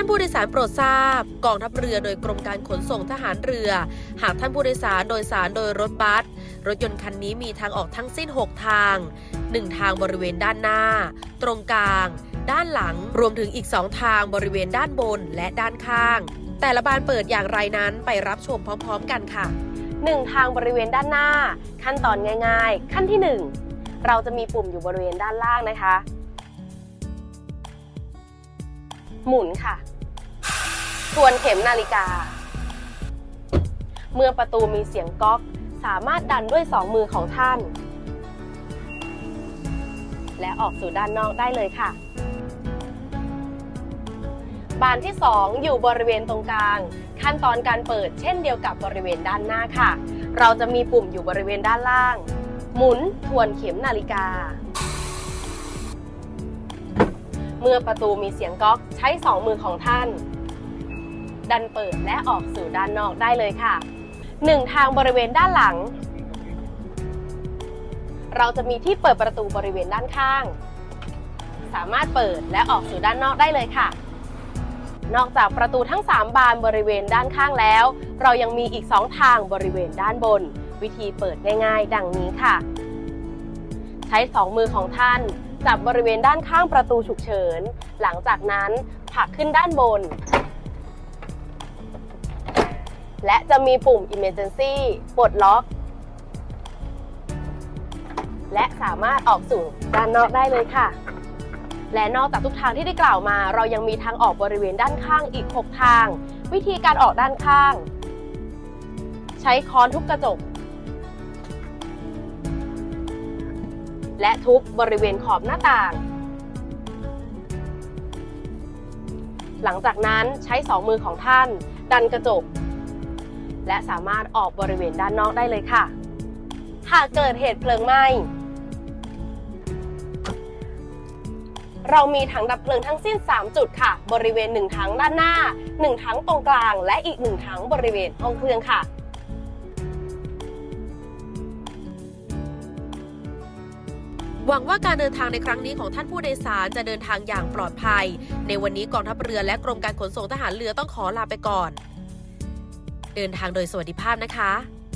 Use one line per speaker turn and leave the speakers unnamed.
ท่านผู้โดยสารโปรดทราบ กองทัพเรือโดยกรมการขนส่งทหารเรือ หากท่านผู้โดยสารโดยสารโดยรถบัสรถยนต์คันนี้มีทางออกทั้งสิ้น 6 ทาง 1 ทางบริเวณด้านหน้า ตรงกลาง ด้านหลัง รวมถึงอีก 2 ทางบริเวณด้านบนและด้านข้าง แต่ละบานเปิดอย่างไรนั้นไปรับชมพร้อมๆ กันค่ะ 1 ทางบริเวณด้านหน้า ขั้นตอนง่าย ๆ ขั้นที่ 1 เราจะมีปุ่มอยู่บริเวณด้านล่างนะคะ หมุนค่ะ ทวนเข็มนาฬิกา เมื่อประตูมีเสียงก๊อกสามารถดันด้วยสองมือของท่าน และออกสู่ด้านนอกได้เลยค่ะ บานที่ 2 อยู่บริเวณตรงกลาง ขั้นตอนการเปิดเช่นเดียวกับบริเวณด้านหน้าค่ะ เราจะมีปุ่มอยู่บริเวณด้านล่าง หมุนทวนเข็มนาฬิกา เมื่อประตูมีเสียงก๊อกใช้สองมือของท่าน ดันเปิดและออกสู่ด้านนอกได้เลยค่ะหนึ่งทางบริเวณด้านหลัง เราจะมีที่เปิดประตูบริเวณด้านข้าง สามารถเปิดและออกสู่ด้านนอกได้เลยค่ะ นอกจากประตูทั้ง 3 บานบริเวณด้านข้างแล้ว เรายังมีอีก 2 ทางบริเวณด้านบน วิธีเปิดง่ายๆ ดังนี้ค่ะ ใช้ 2 มือของท่าน จับบริเวณด้านข้างประตูฉุกเฉิน หลังจากนั้นผลักขึ้นด้านบน และจะมีปุ่ม Emergency ปลดล็อก และสามารถออกสู่ด้านนอกได้เลยค่ะ และนอกจากทุกทางที่ได้กล่าวมา เรายังมีทางออกบริเวณด้านข้างอีก 6 ทาง วิธีการออกด้านข้าง ใช้ค้อนทุบกระจก และทุบบริเวณขอบหน้าต่าง หลังจากนั้นใช้สองมือของท่าน ดันกระจก และสามารถออกบริเวณด้านนอกได้เลยค่ะ หากเกิดเหตุเพลิงไหม้เรามีถังดับเพลิงทั้งสิ้น 3 จุดค่ะ บริเวณ 1 ถังด้านหน้า 1 ถังตรงกลาง และอีก 1 ถังบริเวณห้องเครื่องค่ะ หวังว่าการเดินทางในครั้งนี้ของท่านผู้โดยสารจะเดินทางอย่างปลอดภัย ในวันนี้กองทัพเรือและกรมการขนส่งทหารเรือต้องขอลาไปก่อน เดินทางโดยสวัสดิภาพนะคะ